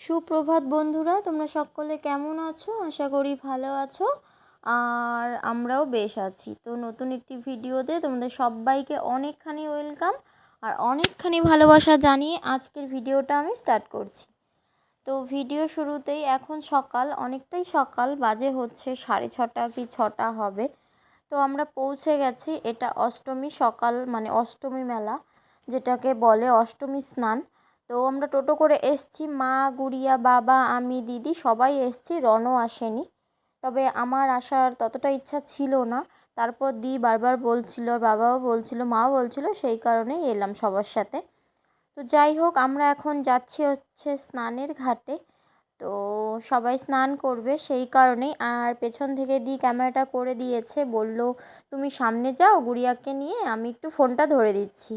সুপ্রভাত বন্ধুরা, তোমরা সকলে কেমন আছো? আশা করি ভালো আছো। আর আমরাও বেশ আছি। তো নতুন একটি ভিডিওতে তোমাদের সবাইকে অনেকখানি ওয়েলকাম আর অনেকখানি ভালোবাসা জানিয়ে আজকের ভিডিওটা আমি স্টার্ট করছি। তো ভিডিও শুরুতেই এখন সকাল, অনেকটাই সকাল, বাজে হচ্ছে সাড়ে ছটা কি ছটা হবে। তো আমরা পৌঁছে গেছি, এটা অষ্টমী সকাল মানে অষ্টমী মেলা, যেটাকে বলে অষ্টমী স্নান। তো আমরা টোটো করে এসছি। মা, গুড়িয়া, বাবা, আমি, দিদি সবাই এসছি, রনও আসেনি। তবে আমার আসার ততটা ইচ্ছা ছিল না। তারপর দি বারবার বলছিল, বাবাও বলছিল, মাও বলছিল, সেই কারণেই এলাম সবার সাথে। তো যাই হোক, আমরা এখন যাচ্ছি হচ্ছে স্নানের ঘাটে। তো সবাই স্নান করবে সেই কারণেই। আর পেছন থেকে দি ক্যামেরাটা করে দিয়েছে, বলল, তুমি সামনে যাও গুড়িয়াকে নিয়ে, আমি একটু ফোনটা ধরে দিচ্ছি।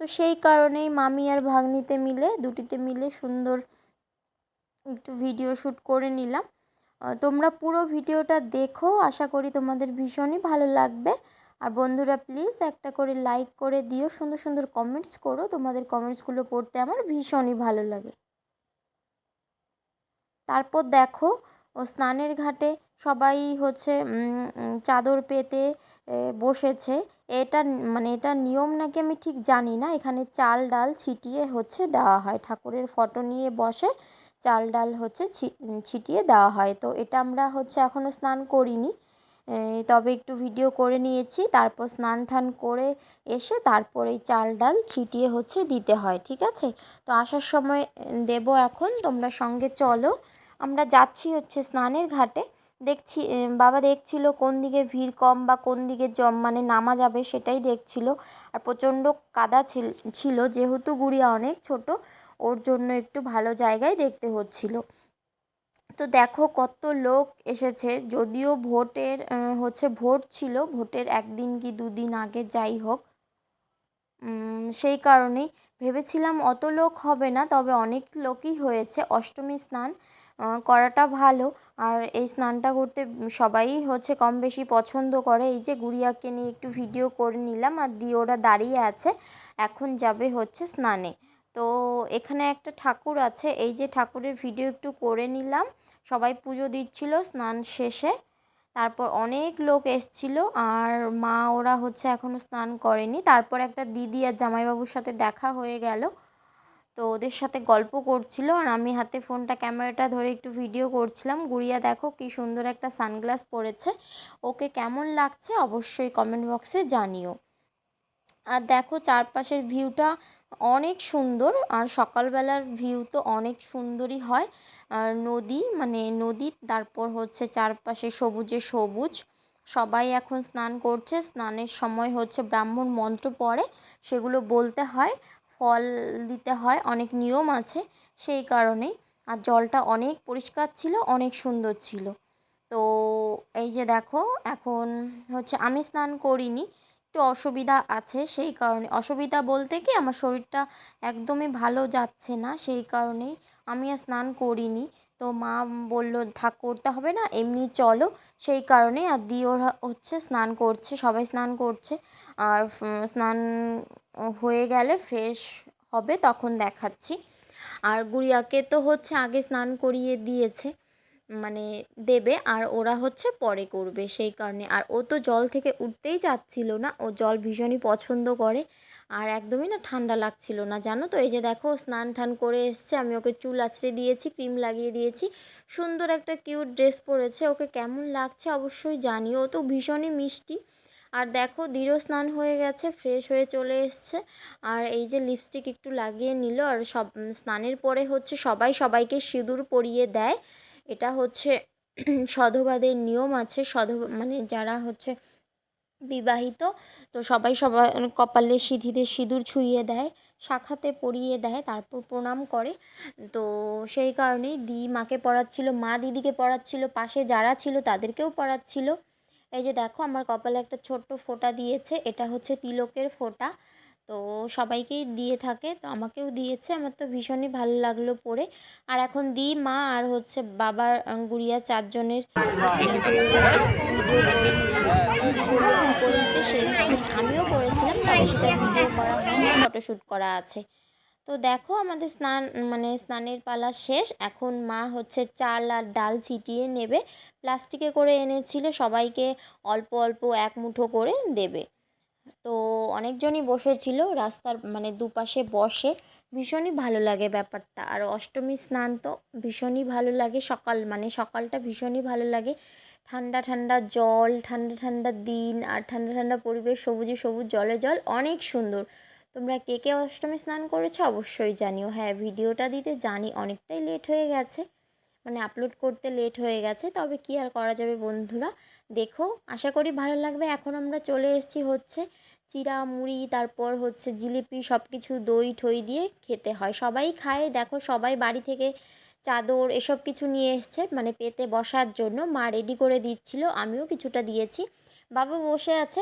তো সেই কারণেই মামি আর ভাগ্নিতে মিলে, দুটিতে মিলে সুন্দর একটু ভিডিও শ্যুট করে নিলাম। তোমরা পুরো ভিডিওটা দেখো, আশা করি তোমাদের ভীষণই ভালো লাগবে। আর বন্ধুরা প্লিজ একটা করে লাইক করে দিও, সুন্দর সুন্দর কমেন্টস করো। তোমাদের কমেন্টসগুলো পড়তে আমার ভীষণই ভালো লাগে। তারপর দেখো, ও স্নানের ঘাটে সবাই হচ্ছে চাদর পেতে বসেছে। এটা মানে এটা নিয়ম নাকি আমি ঠিক জানি না। এখানে চাল, ডাল ছিটিয়ে হচ্ছে দেওয়া হয়। ঠাকুরের ফটো নিয়ে বসে চাল, ডাল হচ্ছে ছিটিয়ে দেওয়া হয়। তো এটা আমরা হচ্ছে এখনও স্নান করিনি। তবে একটু ভিডিও করে নিয়েছি। তারপর স্নান টান করে এসে তারপর এই চাল, ডাল ছিটিয়ে হচ্ছে দিতে হয়, ঠিক আছে? তো আসার সময় দেব এখন, তোমরা সঙ্গে চলো। আমরা যাচ্ছি হচ্ছে স্নানের ঘাটে। দেখছি বাবা দেখছিল কোন দিকে ভিড় কম বা কোন দিকে জম মানে নামা যাবে সেটাই দেখছিল। আর প্রচণ্ড কাদা ছিল যেহেতু গুড়িয়া অনেক ছোট, ওর জন্য একটু ভালো জায়গায় দেখতে হচ্ছিল। তো দেখো কত লোক এসেছে, যদিও ভোটের হচ্ছে ভোট ছিল, ভোটের একদিন কি দুদিন আগে যাই হোক সেই কারণেই। ভেবেছিলাম অত লোক হবে না, তবে অনেক লোকই হয়েছে। অষ্টমী স্নান করাটা ভালো। আর এই স্নানটা করতে সবাই হচ্ছে কম বেশি পছন্দ করে। এই যে গুড়িয়াকে নিয়ে একটু ভিডিও করে নিলাম, আর দিয়ে ওরা দাঁড়িয়ে আছে। এখন যাবে হচ্ছে স্নানে। তো এখানে একটা ঠাকুর আছে। এই যে ঠাকুরের ভিডিও একটু করে নিলাম। সবাই পুজো দিচ্ছিল স্নান শেষে। তারপর অনেক লোক এসছিল, আর মা ওরা হচ্ছে এখনও স্নান করেনি। তারপর একটা দিদি আর জামাইবাবুর সাথে দেখা হয়ে গেল। তো ওদের সাথে গল্প করছিল আর আমি হাতে ফোনটা, ক্যামেরাটা ধরে একটু ভিডিও করছিলাম। গুড়িয়া দেখো কি সুন্দর একটা সানগ্লাস পরেছে। ওকে কেমন লাগছে অবশ্যই কমেন্ট বক্সে জানিও। আর দেখো চারপাশের ভিউটা অনেক সুন্দর আর সকালবেলার ভিউ তো অনেক সুন্দরই হয়। আর নদী মানে নদী, তারপর হচ্ছে চারপাশে সবুজে সবুজ। সবাই এখন স্নান করছে। স্নানের সময় হচ্ছে ব্রাহ্মণ মন্ত্র পড়ে, সেগুলো বলতে হয়। ফল দিতে হয়, অনেক নিয়ম আছে সেই কারণেই। আর জলটা অনেক পরিষ্কার ছিল, অনেক সুন্দর ছিল। তো এই যে দেখো, এখন হচ্ছে আমি স্নান করিনি, একটু অসুবিধা আছে সেই কারণে। অসুবিধা বলতে কি, আমার শরীরটা একদমই ভালো যাচ্ছে না সেই কারণেই আমি আর স্নান করিনি। তো মা বলল, থাক, করতে হবে না, এমনি চলো। সেই কারণে আর দি ওরা হচ্ছে, স্নান করছে, সবাই স্নান করছে। আর স্নান হয়ে গেলে ফ্রেশ হবে, তখন দেখাচ্ছি। আর গুড়িয়াকে তো হচ্ছে আগে স্নান করিয়ে দিয়েছে মানে দেবে, আর ওরা হচ্ছে পরে করবে সেই কারণে। আর ও তো জল থেকে উঠতেই চাচ্ছিল না, ও জল ভীষণই পছন্দ করে, আর একদমই না ঠান্ডা লাগছিল না, জানো তো? এই যে দেখো স্নান টান করে এসছে, আমি ওকে চুল আছড়ে দিয়েছি, ক্রিম লাগিয়ে দিয়েছি। সুন্দর একটা কিউট ড্রেস পরেছে, ওকে কেমন লাগছে অবশ্যই জানি ও তো ভীষণই মিষ্টি। আর দেখো দৃঢ় স্নান হয়ে গেছে ফ্রেশ হয়ে চলে এসছে। আর এই যে লিপস্টিক একটু লাগিয়ে নিল, আর সব স্নানের পরে হচ্ছে সবাই সবাইকে সিঁদুর পরিয়ে দেয়। এটা হচ্ছে সধবাদের নিয়ম আছে সধ মানে যারা হচ্ছে বিবাহিত, তো সবাই সবাই কপালে সিঁধিদের সিঁদুর ছুঁয়ে দেয়, শাখাতে পরিয়ে দেয়, তারপর প্রণাম করে। তো সেই কারণেই দি মাকে পড়াচ্ছিল, মা দিদিকে পড়াচ্ছিল, পাশে যারা ছিল তাদেরকেও পড়াচ্ছিল। এই যে দেখো, আমার কপালে একটা ছোট্ট ফোঁটা দিয়েছে। এটা হচ্ছে তিলকের ফোঁটা। তো সবাইকেই দিয়ে থাকে। তো আমাকেও দিয়েছে। আমার তো ভীষণই ভালো লাগল পরে আর এখন দি মা আর হচ্ছে বাবার গুড়িয়া চারজনের। আমিও করেছিলাম তবে সেটা ফটোশ্যুট করা আছে। তো দেখো, আমাদের স্নান মানে স্নানের পালা শেষ। এখন মা হচ্ছে চাল আর ডাল ছিটিয়ে নেবে। প্লাস্টিকে করে এনেছিল, সবাইকে অল্প অল্প এক মুঠো করে দেবে। তো অনেকজনই বসেছিল, রাস্তার মানে দুপাশে বসে। ভীষণই ভালো লাগে ব্যাপারটা। আর অষ্টমী স্নান তো ভীষণই ভালো লাগে, সকাল মানে সকালটা ভীষণই ভালো লাগে। ঠান্ডা ঠান্ডা জল, ঠান্ডা ঠান্ডা দিন আর ঠান্ডা ঠান্ডা পরিবেশ, সবুজে সবুজ জলে জল, অনেক সুন্দর। তোমরা কে কে অষ্টমী স্নান করেছ অবশ্যই জানিও। হ্যাঁ ভিডিওটা দিতে জানি, অনেকটাই লেট হয়ে গেছে। মানে আপলোড করতে লেট হয়ে গেছে, তবে কি আর করা যাবে বন্ধুরা? দেখো, আশা করি ভালো লাগবে। এখন আমরা চলে এসেছি হচ্ছে চিরা, মুড়ি, তারপর হচ্ছে জিলিপি সব কিছু দই, ঠই দিয়ে খেতে হয়। সবাই খায়, দেখো সবাই বাড়ি থেকে চাদর এসব কিছু নিয়ে এসছে মানে পেতে বসার জন্য। মা রেডি করে দিচ্ছিল, আমিও কিছুটা দিয়েছি। বাবা বসে আছে।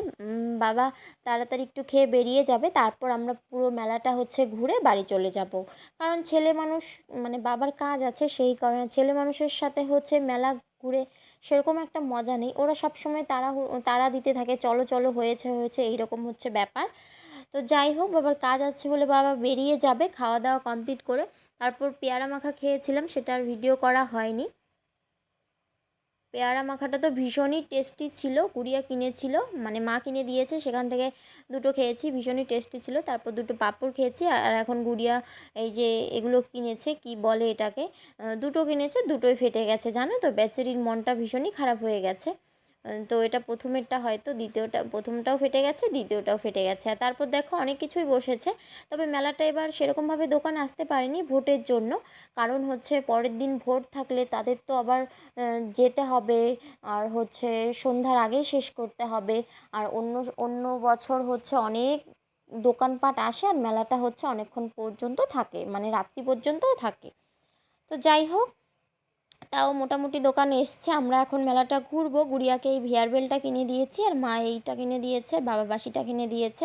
বাবা তাড়াতাড়ি একটু খেয়ে বেরিয়ে যাবে। তারপর আমরা পুরো মেলাটা হচ্ছে ঘুরে বাড়ি চলে যাব। কারণ ছেলে মানুষ মানে বাবার কাজ আছে সেই কারণে ছেলে মানুষের সাথে হচ্ছে মেলা ঘুরে সেরকম একটা মজা নেই। ওরা সবসময় তারা তারা দিতে থাকে, চলো চলো, হয়েছে হয়েছে। এইরকম হচ্ছে ব্যাপার। তো যাই হোক, বাবার কাজ আছে বলে বাবা বেরিয়ে যাবে খাওয়া দাওয়া কমপ্লিট করে। তারপর পেয়ারা মাখা খেয়েছিলাম সেটার ভিডিও করা হয়নি। পেয়ারা মাখাটা তো ভীষণই টেস্টি ছিল, গুড়িয়া কিনেছিল মানে মা কিনে দিয়েছে, সেখান থেকে দুটো খেয়েছি, ভীষণই টেস্টি ছিল, তারপর দুটো পাঁপড় খেয়েছি, আর এখন গুড়িয়া এই যে এগুলো কিনেছে, কি বলে এটাকে দুটো কিনেছে, দুটোই ফেটে গেছে, জানো তো? বেচারির মনটা ভীষণই খারাপ হয়ে গেছে। তো এটা প্রথমেরটা হয়তো, দ্বিতীয়টা, প্রথমটাও ফেটে গেছে, দ্বিতীয়টাও ফেটে গেছে। আর তারপর দেখো অনেক কিছুই বসেছে। তবে মেলাটা এবার সেরকমভাবে দোকান আসতে পারেনি ভোটের জন্য। কারণ হচ্ছে পরের দিন ভোট থাকলে তাদের তো আবার যেতে হবে। আর হচ্ছে সন্ধ্যার আগেই শেষ করতে হবে। আর অন্য অন্য বছর হচ্ছে অনেক দোকানপাট আসে আর মেলাটা হচ্ছে অনেকক্ষণ পর্যন্ত থাকে। মানে রাত্রি পর্যন্তও থাকে। তো যাই হোক তাও মোটামুটি দোকান এসছে, আমরা এখন মেলাটা ঘুরবো। গুড়িয়াকে এই ভিয়ার বেলটা কিনে দিয়েছি, আর মা এইটা কিনে দিয়েছে বাবা বাসিটা কিনে দিয়েছে।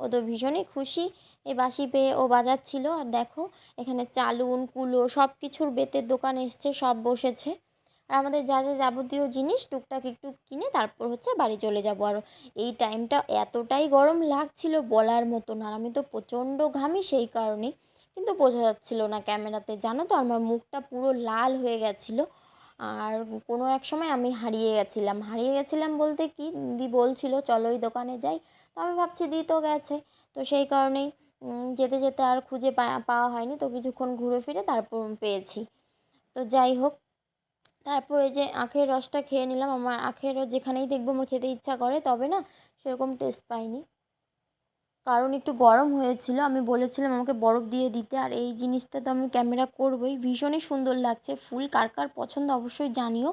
ও তো ভীষণই খুশি, এই বাসি পেয়ে ও বাজাচ্ছিল। আর দেখো, এখানে চালুন, কুলো সব কিছুর বেতের দোকান এসছে, সব বসেছে। আর আমাদের যা যা যাবতীয় জিনিস টুকটাক একটু কিনে তারপর হচ্ছে বাড়ি চলে যাব। আর এই টাইমটা এতটাই গরম লাগছিল বলার মতো না আমি তো প্রচণ্ড ঘামি সেই কারণেই। কিন্তু বোঝা যাচ্ছিল না ক্যামেরাতে। জানো তো, আমার মুখটা পুরো লাল হয়ে গেছিল। আর কোনো এক সময় আমি হারিয়ে গেছিলাম। হারিয়ে গেছিলাম বলতে কি? দি বলছিল, চলো ওই দোকানে যাই। তো আমি ভাবছি দি তো গেছে। তো সেই কারণেই যেতে যেতে আর খুঁজে পাওয়া হয়নি। তো কিছুক্ষণ ঘুরে ফিরে তারপর পেয়েছি। তো যাই হোক, তারপরে যে আখের রসটা খেয়ে নিলাম। আমার আখের রস যেখানেই দেখব আমার খেতে ইচ্ছা করে, তবে না, সেরকম টেস্ট পাইনি। কারণ একটু গরম হয়েছিল, আমি বলেছিলাম আমাকে বরফ দিয়ে দিতে, আর এই জিনিসটা তো আমি ক্যামেরা করবোই। ভীষণই সুন্দর লাগছে ফুল, কার কার পছন্দ অবশ্যই জানিও।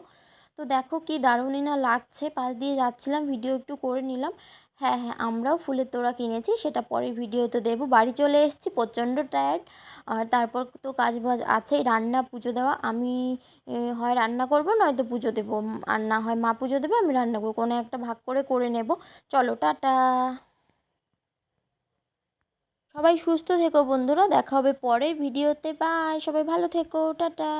তো দেখো কি দারুণই না লাগছে, পাশ দিয়ে যাচ্ছিলাম, ভিডিও একটু করে নিলাম। হ্যাঁ হ্যাঁ আমরাও ফুলের তোড়া কিনেছি, সেটা পরে ভিডিওতে দেবো। বাড়ি চলে এসেছি, প্রচণ্ড টায়ার্ড আর তারপর তো কাজ বাজ আছে রান্না, পুজো দেওয়া। আমি হয় রান্না করব, নয়তো পুজো দেবো। আর না হয় মা পুজো দেবে, আমি রান্না করব। কোনো একটা ভাগ করে করে নেব। চলো, টাটা। সবাই সুস্থ থেকো বন্ধুরা দেখা হবে পরের ভিডিওতে। বাই সবাই ভালো থেকো টাটা।